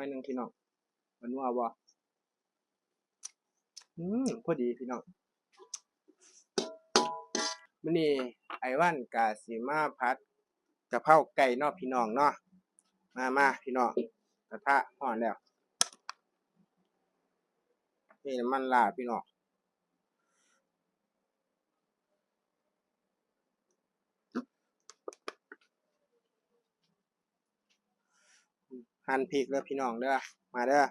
อยหนึงพี่น้องมันว่าบ่อืมพอดีพี่น้องมันนี่ไอ้วันกาสิมาพัดกะเพราไก่นอกพี่น้องเนาะมามาพี่น้องกระทะห่อนแล้ว นี่มันลาพี่น้อง หั่นพริกเด้อพี่น้องเด้อมาเด้อ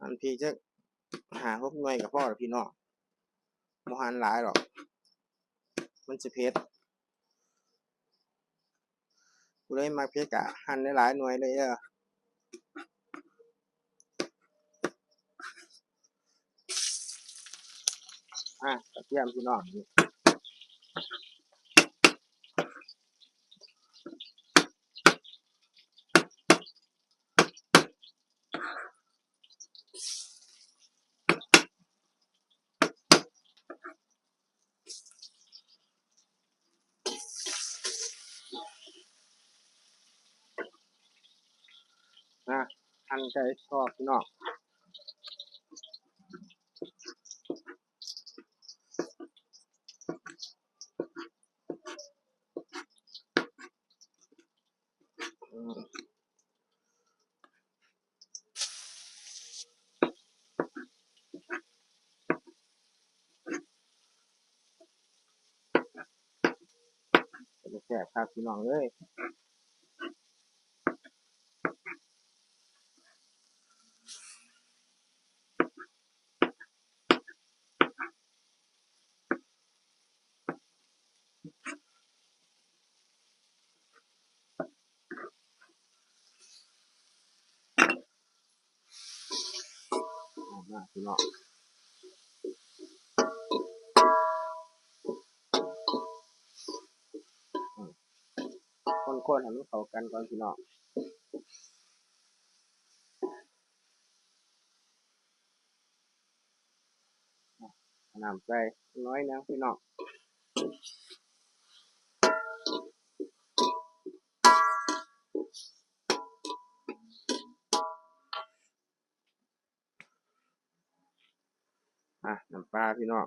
อันพี่จะหาพวกหน่วยกับพ่อหรือพี่น้องบ่หันหลายหรอก มันสิเผ็ดกูเลยมาเผ็ดกะหั่นได้หลายหน่วยเลยเด้อ อะกระเทียมพี่น้องนี่นะหั่นไก่ทอดพี่น้อง แซ่บครับพี่น้องเอ้ยพี่น้อง คนๆให้มันเข้ากันก่อนพี่น้องน้ำใส่น้อยนึงพี่น้องอะน้ำปลาพี่น้อง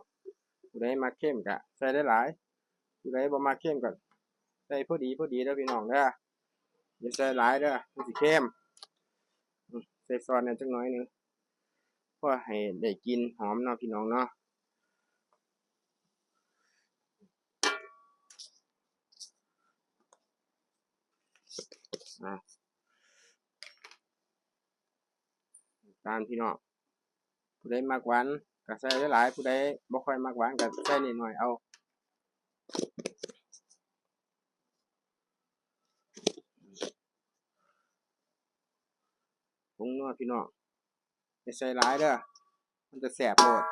ผู้ใดมาเข้มกะใส่ได้หลายผู้ใดบ่มาเข้มก็ ใส่พอดีพอดีเด้อพี่น้องเด้ออย่าใส่หลายเด้อมันสิเข้มใส่ซอสเนี่ยจักน่อยนึงเพื่อให้ได้กินหอมเนาะพี่น้องเนาะตามพี่น้องผู้ใดมักหวานก็ใส่หลายผู้ใดบ่ค่อยมักหวานก็ใส่นิดหน่อยเอา งนอดพี่น้องอย่าใส่ร้ายเด้อมันจะแสบโพด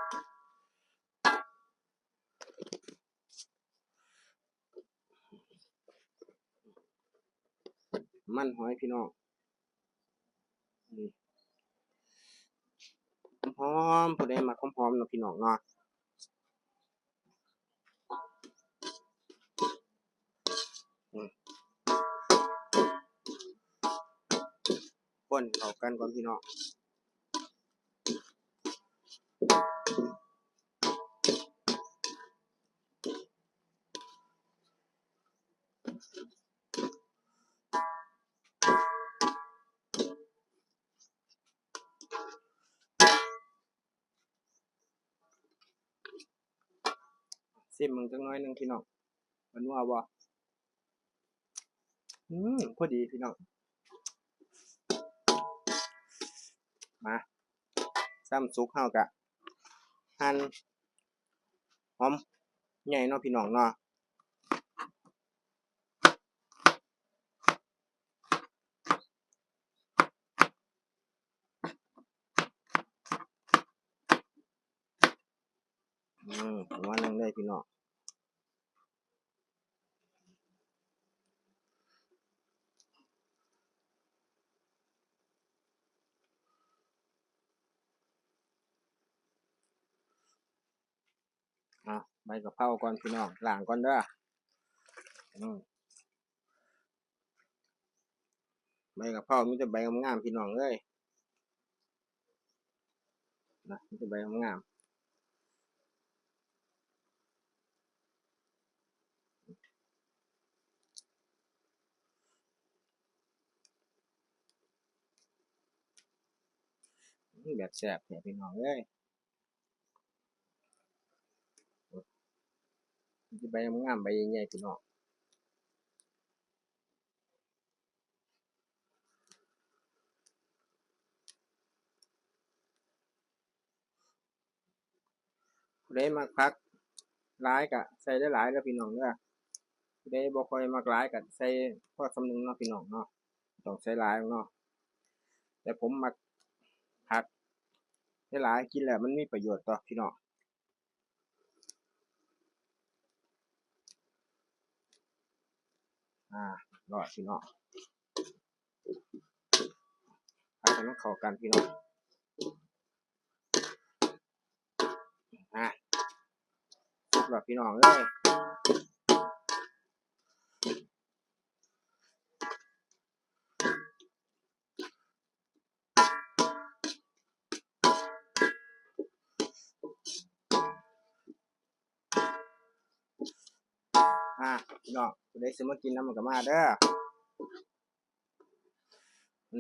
มันหอยพี่น้องนี่หอมผู้ใดมักหอมๆเนาะพี่น้องเนาะ คนเข้ากันก่อนพี่น้องซิมมึงจักหน้อยหนึ่งพี่น้องมันนัวบ่อืมพอดีพี่น้อง มาซ้ำซุกเฮากะหั่นหอมใหญ่เนาะพี่น้องเนาะอืมหัวหนึงเลยพี่น้อง ใบกะเพราก่อนพี่น้องล้างก่อนเด้อใบกะเพรามีแต่ใบงามๆพี่น้องเอ้ยนะมีแต่ใบงามแบบแซ่บเนี่ยพี่น้องเอ้ยมีแต่ ใบงามๆใบใหญ่ๆพี่น้องผู้มักพักหลายกะใส่ได้หลายแล้วพี่น้องเด้อผู้บ่ค่อยมักหลายกะใส่พอสำนึงเนาะพี่น้องเนาะต้องใส่หลายเนาะแต่ผมมักผักได้หลายกินแล้วมันมีประโยชน์ต่อพี่น้อง อ่ารอดพี่น้องผักให้มันเข้ากันพี่น้องอะสุกแล้วพี่น้องเลย อะพี่น้องผู้ใดซื้อมากินน้ำมันก็มาเด้อ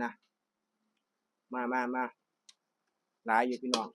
นะมามามาหลายอยู่พี่น้อง